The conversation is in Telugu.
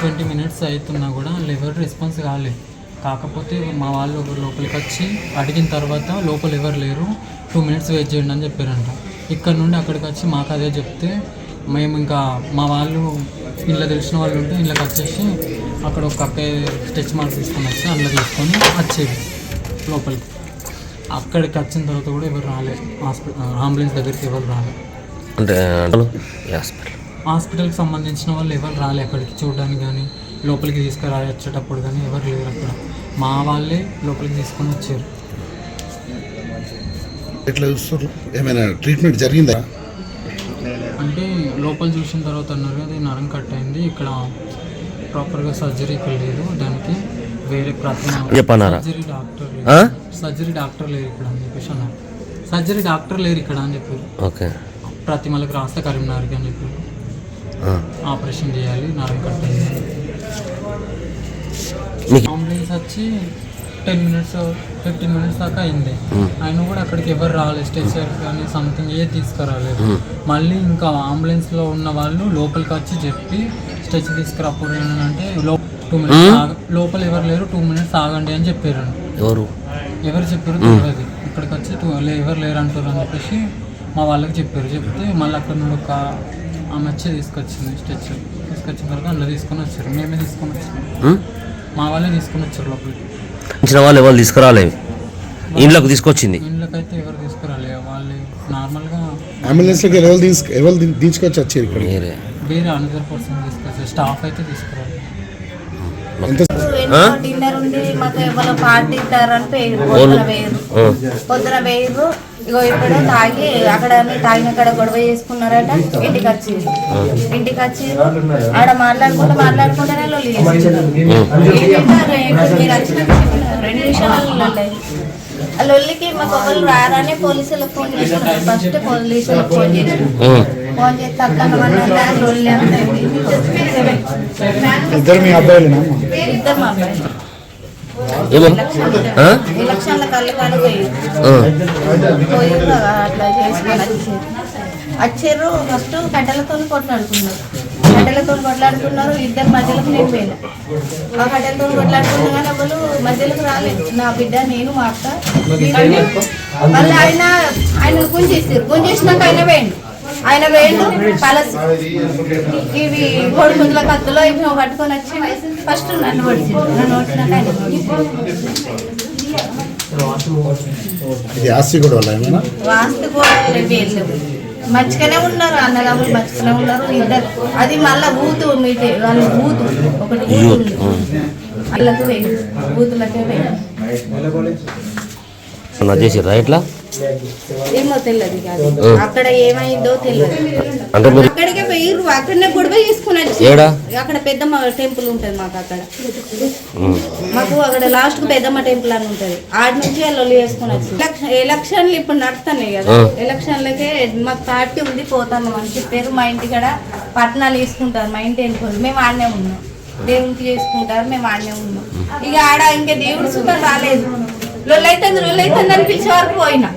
ట్వంటీ మినిట్స్ అవుతున్నా కూడా వాళ్ళు ఎవరు రెస్పాన్స్ కాలేదు కాకపోతే మా వాళ్ళు లోపలికి వచ్చి అడిగిన తర్వాత లోపల ఎవరు లేరు టూ మినిట్స్ వెయిట్ చేయండి అని చెప్పారంట. ఇక్కడ నుండి అక్కడికి వచ్చి మాకు అదే చెప్తే మేము ఇంకా మా వాళ్ళు ఇంట్లో తెలిసిన వాళ్ళు ఉంటే ఇళ్ళకి వచ్చేసి అక్కడ ఒక అక్కే స్టెచ్ మార్క్స్ తీసుకొని వచ్చి అందులో తీసుకొని వచ్చేది లోపలికి. అక్కడికి వచ్చిన తర్వాత కూడా ఎవరు రాలేదు హాస్పిటల్ అంబులెన్స్ దగ్గరికి ఎవరు రాలేదు అంటే హాస్పిటల్. హాస్పిటల్కి సంబంధించిన వాళ్ళు ఎవరు రాలే అక్కడికి చూడడానికి కానీ లోపలికి తీసుకురా వచ్చేటప్పుడు కానీ ఎవరు లేరు అక్కడ. మా వాళ్ళే లోపలికి తీసుకొని వచ్చారు. ఎట్లా చూస్తారు ఏమైనా ట్రీట్మెంట్ జరిగిందా? అంటే లోపల చూసిన తర్వాత అన్నారు అది నరం కట్ అయింది ఇక్కడ ప్రాపర్గా సర్జరీ ఇక్కడ లేదు దానికి వేరే ప్రతి చెప్పన్నారా? సర్జరీ డాక్టర్ సర్జరీ డాక్టర్ లేరు ఇక్కడ అని చెప్పేసి అన్నారు. సర్జరీ డాక్టర్ లేరు ఇక్కడ అని చెప్పారు. ఓకే. ప్రతిమలకు రాస్తే కరీంనగర్కి అని చెప్పారు. ఆపరేషన్ చేయాలి నరం కట్ అయింది మీకు అంబులెన్స్ వచ్చి టెన్ మినిట్స్ ఫిఫ్టీన్ మినిట్స్ దాకా అయింది. ఆయన కూడా అక్కడికి ఎవరు రాలేదు స్ట్రెచర్ కానీ సంథింగ్ ఏ తీసుకురాలేదు. మళ్ళీ ఇంకా అంబులెన్స్లో ఉన్న వాళ్ళు లోపలికి వచ్చి చెప్పి స్ట్రెచ్ తీసుకురాప్పుడు అంటే టూ మినిట్స్ లోపల ఎవరు లేరు టూ మినిట్స్ ఆగండి అని చెప్పారు. ఎవరు? ఎవరు చెప్పారు తెలియదు ఇక్కడికి వచ్చి టూ ఎవరు లేరు అంటారు అని చెప్పేసి మా వాళ్ళకి చెప్పారు. చెప్తే మళ్ళీ అక్కడ నుండి ఒక ఆమె వచ్చి తీసుకొచ్చింది స్ట్రెచ్ తీసుకొచ్చిన తర్వాత అందులో తీసుకొని వచ్చారు. మేమే తీసుకొని వచ్చాము? మా వాళ్ళే తీసుకొని వచ్చారు లోపలికి. ఇచ్చిన వాళ్ళు ఎవరు తీసుకురాలేదు ఇంట్లోకి తీసుకొచ్చింది? ఇండ్లకైతే ఎవరు తీసుకురాలే వాళ్ళు నార్మల్గా అంబులెన్స్లోకి ఎవరు తీసుకు ఎవరు తీసుకొచ్చి వచ్చారు ఇక్కడ మీరే. వేరే అనదర్ పర్సన్ తీసుకొచ్చారు. స్టాఫ్ అయితే తీసుకురాలి. డిన్నర్ ఉంది మాకు ఎవరో పార్టీ ఇస్తారని పేరు. పొద్దున వేయరు ఆ. పొద్దున వేయరు ఇగో ఇప్పుడు తాగి అక్కడ తాగిన కాడ గొడవ చేసుకున్నారట ఇంటికి వచ్చి ఇంటికి వచ్చి ఆడ మాట్లాడుకుంటూ మాట్లాడుకుంటూనే లొల్లి మీరు చెప్పిన రెండు నిమిషాలు లొల్లికి మాకు ఒకరు రారానే పోలీసులకు ఫోన్ చేస్తున్నారు ఫస్ట్ పోలీసులకు ఫోన్ చేసినారు. ఉమ్. ఫోన్ చేస్తే అక్కడ లొల్లి అంతా. ఇద్దరు మీ అబ్బాయిలేనా? ఇద్దరు మా అబ్బాయి ఏమో? వచ్చారు ఫస్ట్ కట్టెలతో కొట్లాడుకున్నారు. కట్టెలతో కొట్లాడుకున్నారు ఇద్దరు మధ్యలోకి నేను పోయినా. ఆ కట్టెలతో కొట్లాడుకున్నా కానీ ఎవరు మధ్యలోకి రాలేదు. నా బిడ్డ నేను మా అక్క. మళ్ళీ ఆయన ఆయన గుంజేసారు గుంజేసినాక ఆయన వేయండి ఆయన వేయండు కలసి ఇవి కోడి ముందుల కత్తులో ఇవి పట్టుకొని వచ్చి ఫస్ట్ నన్ను పడిచిండు నన్ను వచ్చినాక ఆయన ఆస్తి కూడా వాస్తు కూడా వీళ్ళు. మంచిగానే ఉన్నారు అన్నదమ్ములు మంచిగానే ఉన్నారు ఇద్దరు. అది మళ్ళా బూతు మీటే వాళ్ళు బూతు ఒకటి వాళ్ళకు వేరు బూతులకే చేసిర్రా ఇట్లా? ఏమో తెలియదు కాదు. అక్కడ ఏమైందో తెలియదు అక్కడికే పోయిర్రు అక్కడనే గొడవ చేసుకుని వచ్చి ఏడా? అక్కడ పెద్దమ్మ టెంపుల్ ఉంటుంది మాకు అక్కడ. మాకు అక్కడ లాస్ట్ పెద్దమ్మ టెంపుల్ అని ఉంటది. ఆడ నుంచి వాళ్ళు చేసుకుని వచ్చి. ఎలక్షన్- ఎలక్షన్లు ఇప్పుడు నడుతున్నాయి కదా. ఎలక్షన్లకే మాకు పార్టీ ఉంది పోతాను అని చెప్పారు. మా ఇంటి కాడ పట్టణాలు తీసుకుంటారు మా ఇంటి ఎన్నుకోరు మేము ఆడనే ఉన్నాం. దేవునికి చేసుకుంటారు మేము ఆడనే ఉన్నాం. ఇక ఆడ ఇంకా దేవుడు సుతం రాలేదు. లొల్లైతుంది లొల్లైతుంది అని పిలిచే వరకు పోయినా.